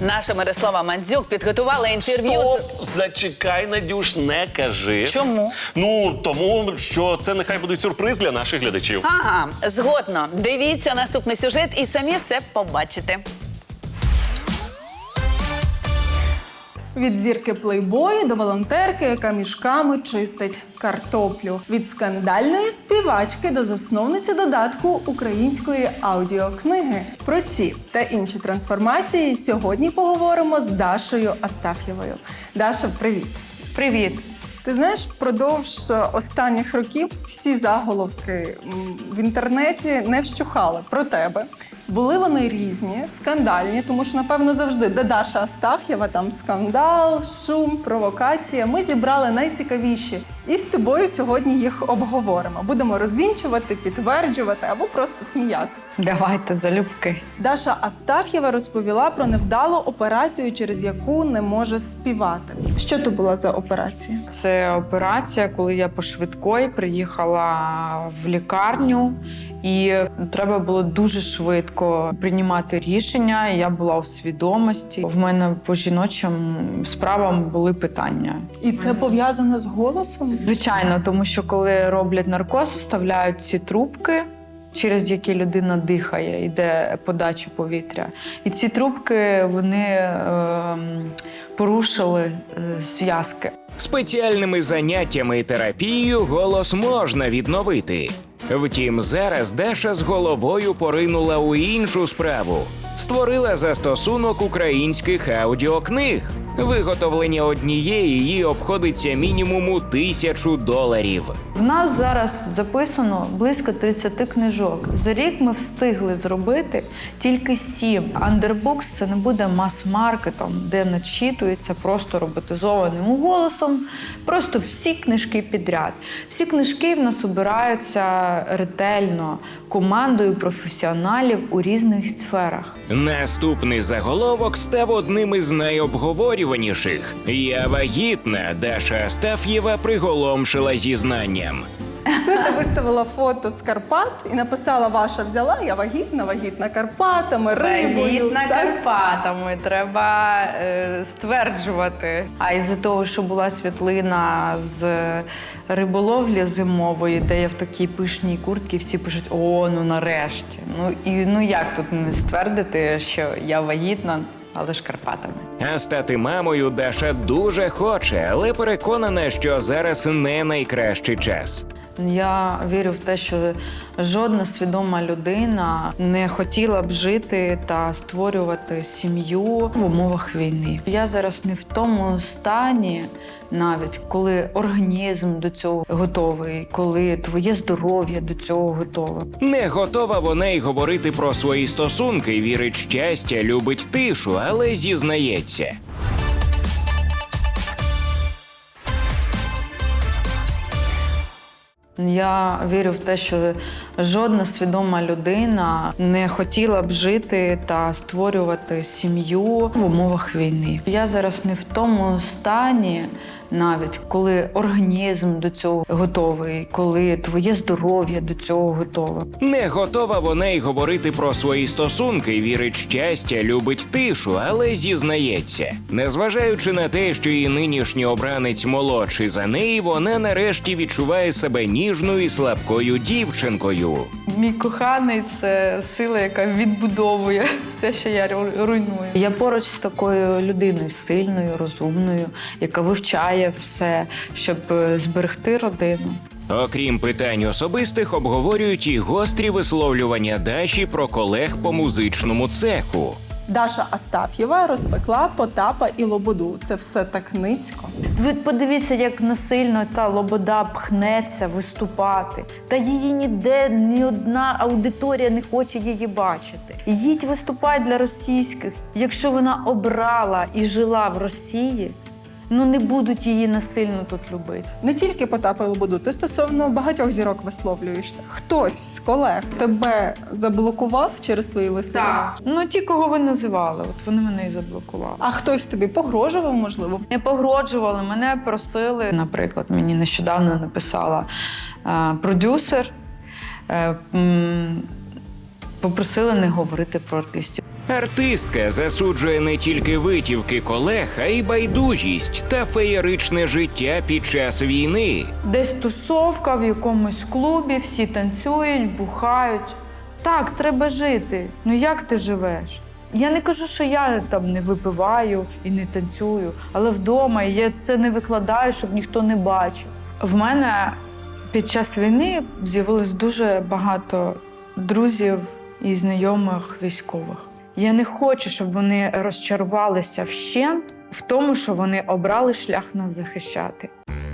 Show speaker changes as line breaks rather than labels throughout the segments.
Наша Мирослава Мандзюк підготувала інтерв'ю з.
Стоп, зачекай, Надюш, не кажи.
Чому?
Ну, тому що це нехай буде сюрприз для наших глядачів.
Ага, згодно. Дивіться наступний сюжет і самі все побачите.
Від зірки плейбою до волонтерки, яка мішками чистить картоплю. Від скандальної співачки до засновниці додатку української аудіокниги. Про ці та інші трансформації сьогодні поговоримо з Дашою Астаф'євою. Даша, привіт!
Привіт.
Ти знаєш, впродовж останніх років всі заголовки в інтернеті не вщухали про тебе. Були вони різні, скандальні, тому що, напевно, завжди, де Даша Астаф'єва, там скандал, шум, провокація. Ми зібрали найцікавіші. І з тобою сьогодні їх обговоримо. Будемо розвінчувати, підтверджувати або просто сміятися.
Давайте залюбки.
Даша Астаф'єва розповіла про невдалу операцію, через яку не може співати. Що то була за операція?
Це операція, коли я по швидкої приїхала в лікарню, і треба було дуже швидко приймати рішення. Я була у свідомості. В мене по жіночим справам були питання.
І це пов'язано з голосом?
Звичайно, тому що коли роблять наркоз, вставляють ці трубки. Через які людина дихає, йде подача повітря. І ці трубки вони ем, порушили е, зв'язки.
Спеціальними заняттями і терапією голос можна відновити. Втім, зараз Даша з головою поринула у іншу справу. Створила застосунок українських аудіокниг. Виготовлення однієї їй обходиться мінімуму тисячу доларів.
В нас зараз записано близько 30 книжок. За рік ми встигли зробити тільки сім. Андербукс це не буде мас-маркетом, де начитується просто роботизованим голосом. Просто всі книжки підряд. Всі книжки в нас обираються ретельно командою професіоналів у різних сферах.
Наступний заголовок став одним із найобговорюваніших. Я вагітна. Даша Астаф'єва приголомшила зізнанням.
Це ти виставила фото з Карпат і написала Ваша взяла, я вагітна, вагітна Карпатами, рибою.
Вагітна
так?
Карпатами треба е, стверджувати. А із-за того, що була світлина з риболовлі зимової, де я в такій пишній куртці, всі пишуть: о, ну нарешті. Ну і ну як тут не ствердити, що я вагітна, але ж Карпатами.
А стати мамою Даша дуже хоче, але переконана, що зараз не найкращий час.
Я вірю в те, що жодна свідома людина не хотіла б жити та створювати сім'ю в умовах війни. Я зараз не в тому стані, навіть коли організм до цього готовий, коли твоє здоров'я до цього готове.
Не готова вона й говорити про свої стосунки, вірить щастя, любить тишу, але зізнається.
Я вірю в те, що жодна свідома людина не хотіла б жити та створювати сім'ю в умовах війни. Я зараз не в тому стані, навіть коли організм до цього готовий, коли твоє здоров'я до цього готове.
Не готова вона й говорити про свої стосунки, вірить щастя, любить тишу, але зізнається. Незважаючи на те, що її нинішній обранець молодший за неї, вона нарешті відчуває себе ніжною і слабкою дівчинкою.
Мій коханий це сила, яка відбудовує все, що я руйную. Я поруч з такою людиною сильною, розумною, яка вивчає все, щоб е, зберегти родину.
Окрім питань особистих, обговорюють і гострі висловлювання Даші про колег по музичному цеху.
Даша Астаф'єва розпекла Потапа і Лободу. Це все так низько.
Ви подивіться, як насильно та лобода пхнеться виступати. Та її ніде ні одна аудиторія не хоче її бачити. Їдь виступай для російських. Якщо вона обрала і жила в Росії, ну не будуть її насильно тут любити.
Не тільки Потапа Лободу, ти стосовно багатьох зірок висловлюєшся. Хтось з колег тебе заблокував через твої листи?
Ну ті, кого ви називали, от вони мене і заблокували.
А хтось тобі погрожував, можливо?
Не погроджували, мене просили. Наприклад, мені нещодавно написала е, продюсер. Е, м, попросили не говорити про артистів.
Артистка засуджує не тільки витівки колег, а й байдужість та феєричне життя під час війни.
Десь тусовка в якомусь клубі, всі танцюють, бухають. Так, треба жити. Ну як ти живеш? Я не кажу, що я там не випиваю і не танцюю, але вдома я це не викладаю, щоб ніхто не бачив. В мене під час війни з'явилось дуже багато друзів і знайомих військових. Я не хочу, щоб вони розчарувалися вщент в тому, що вони обрали шлях нас захищати.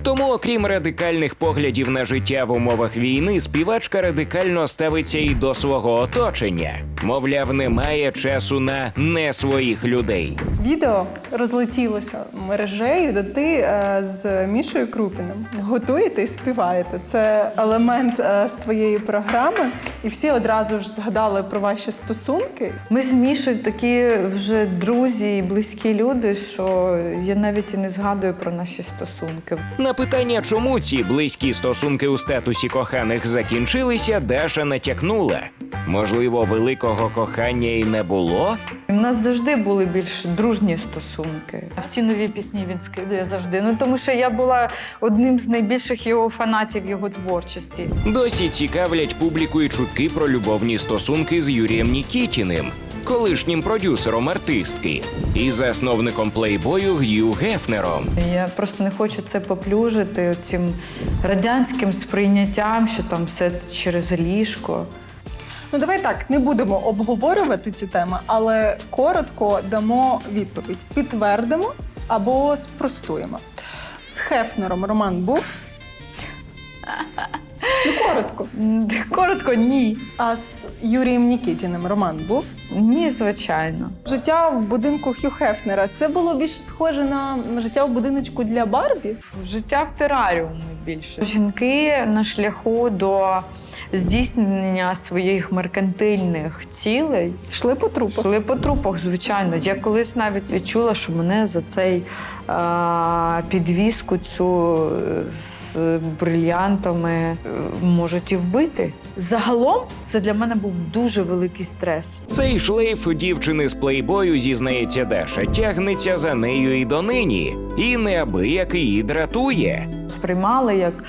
Тому, окрім радикальних поглядів на життя в умовах війни, співачка радикально ставиться і до свого оточення. Мовляв, немає часу на не своїх людей.
Відео розлетілося мережею, де ти е, з Мішою Крупіним готуєте і співаєте. Це елемент е, з твоєї програми, і всі одразу ж згадали про ваші стосунки.
Ми з Мішою такі вже друзі і близькі люди, що я навіть і не згадую про наші стосунки.
Питання, чому ці близькі стосунки у статусі коханих закінчилися, Даша натякнула. Можливо, великого кохання і не було?
У нас завжди були більш дружні стосунки. А Всі нові пісні він скидує завжди. Ну тому що я була одним з найбільших його фанатів його творчості.
Досі цікавлять публіку і чутки про любовні стосунки з Юрієм Нікітіним, колишнім продюсером артистки і засновником плейбою Г'ю Гефнером.
Я просто не хочу це поплюжити цим радянським сприйняттям, що там все через ліжко.
Ну давай так, не будемо обговорювати ці теми, але коротко дамо відповідь: підтвердимо або спростуємо. З Хефнером роман був. Ну, коротко.
Коротко, ні.
А з Юрієм Нікітіним роман був.
Ні, звичайно.
Життя в будинку Хью Хефнера це було більше схоже на життя в будиночку для Барбі.
Життя в тераріумі більше. Жінки на шляху до здійснення своїх меркантильних цілей
Йшли по трупах.
йшли по трупах, звичайно. Я колись навіть відчула, що мене за цей а, підвіску цю з брильянтами е, можуть і вбити. Загалом це для мене був дуже великий стрес.
Цей шлейф дівчини з плейбою, зізнається Даша, тягнеться за нею і донині, і неабияк її дратує.
сприймали як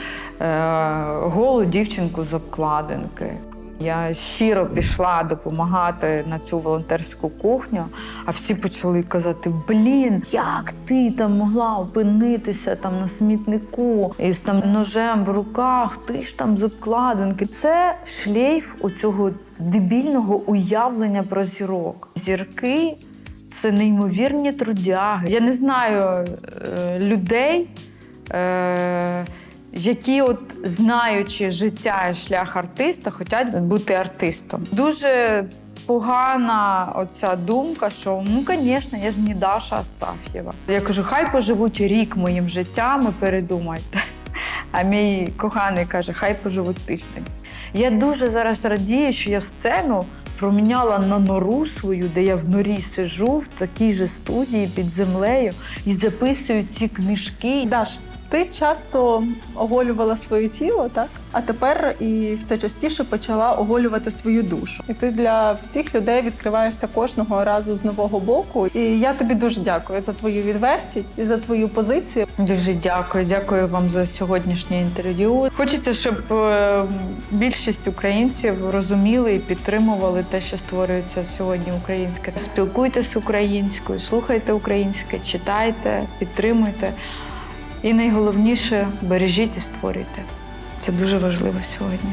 голу дівчинку з обкладинки. Я щиро пішла допомагати на цю волонтерську кухню, а всі почали казати: Блін, як ти там могла опинитися там на смітнику із там ножем в руках, ти ж там з обкладинки. Це шлейф у цього дебільного уявлення про зірок. Зірки це неймовірні трудяги. Я не знаю е, людей, е, які, от знаючи життя і шлях артиста, хочуть бути артистом. Дуже погана оця думка, що ну, звісно, я ж не Даша Астаф'єва. Я кажу, хай поживуть рік моїм життям і передумайте. А мій коханий каже, хай поживуть тиждень. Я дуже зараз радію, що я сцену проміняла на нору свою, де я в норі сижу в такій же студії під землею і записую ці книжки.
Даш, ти часто оголювала своє тіло, так? А тепер і все частіше почала оголювати свою душу. І ти для всіх людей відкриваєшся кожного разу з нового боку. І я тобі дуже дякую за твою відвертість і за твою позицію.
Дуже дякую, дякую вам за сьогоднішнє інтерв'ю. Хочеться, щоб е, більшість українців розуміли і підтримували те, що створюється сьогодні українське. Спілкуйтесь українською, слухайте українське, читайте, підтримуйте. І найголовніше бережіть і створюйте. Це дуже важливо сьогодні.